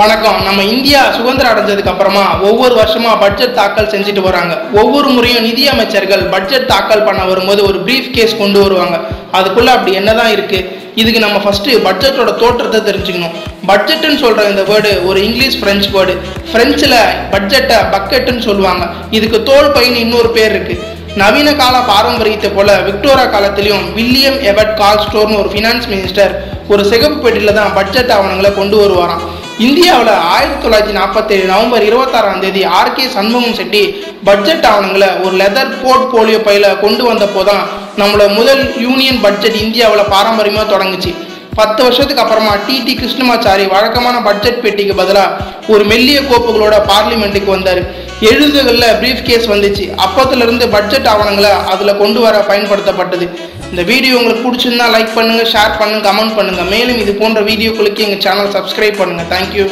வணக்கம். நம்ம இந்தியா சுதந்திரம் அடைஞ்சதுக்கு அப்புறமா ஒவ்வொரு வருஷமா பட்ஜெட் தாக்கல் செஞ்சுட்டு வராங்க ஒவ்வொரு முறையும் நிதி அமைச்சர்கள் பட்ஜெட் தாக்கல் பண்ண வரும்போது ஒரு பிரீஃப் கேஸ் கொண்டு வருவாங்க. அதுக்குள்ள அப்படி என்னதான் இருக்கு? இதுக்கு நம்ம ஃபஸ்ட்டு பட்ஜெட்டோட தோற்றத்தை தெரிஞ்சுக்கணும். பட்ஜெட்னு சொல்கிற இந்த வேர்டு ஒரு இங்கிலீஷ் ஃப்ரெஞ்ச் வேர்டு ஃப்ரெஞ்சில் பட்ஜெட்டை பக்கெட்டுன்னு சொல்லுவாங்க. இதுக்கு தோல் பையன் இன்னொரு பேர் இருக்குது நவீன கால பாரம்பரியத்தை போல விக்டோரியா காலத்திலையும் வில்லியம் எபர்ட் கால் ஸ்டோர்னு ஒரு ஃபினான்ஸ் மினிஸ்டர் ஒரு சிகப்பு பெட்டியில் தான் பட்ஜெட் ஆவணங்களை கொண்டு வருவாராம். இந்தியாவில் ஆயிரத்தி தொள்ளாயிரத்தி நாற்பத்தேழு நவம்பர் இருபத்தாறாம் தேதி ஆர்கே சண்முகம் செட்டி பட்ஜெட் ஆவணங்களை ஒரு லெதர் போர்ட் போலியோ பையில கொண்டு வந்தப்போ தான் நம்மளோட முதல் யூனியன் பட்ஜெட் இந்தியாவில் பாரம்பரியமாக தொடங்குச்சு. பத்து வருஷத்துக்கு அப்புறமா டிடி கிருஷ்ணமாச்சாரி வழக்கமான பட்ஜெட் பெட்டிக்கு பதிலாக ஒரு மெல்லிய கோப்புகளோட பார்லிமெண்ட்டுக்கு வந்தார். எழுதுகளில் பிரீஃப் கேஸ் வந்துச்சு. அப்பத்துலேருந்து பட்ஜெட் ஆவணங்களை அதில் கொண்டு வர பயன்படுத்தப்பட்டது. இந்த வீடியோ உங்களுக்கு பிடிச்சிருந்தா லைக் பண்ணுங்கள் ஷேர் பண்ணுங்க கமெண்ட் பண்ணுங்கள் மேலும் இது போன்ற வீடியோக்களுக்கு எங்கள் சேனல் சப்ஸ்கிரைப் பண்ணுங்க. தேங்க்யூ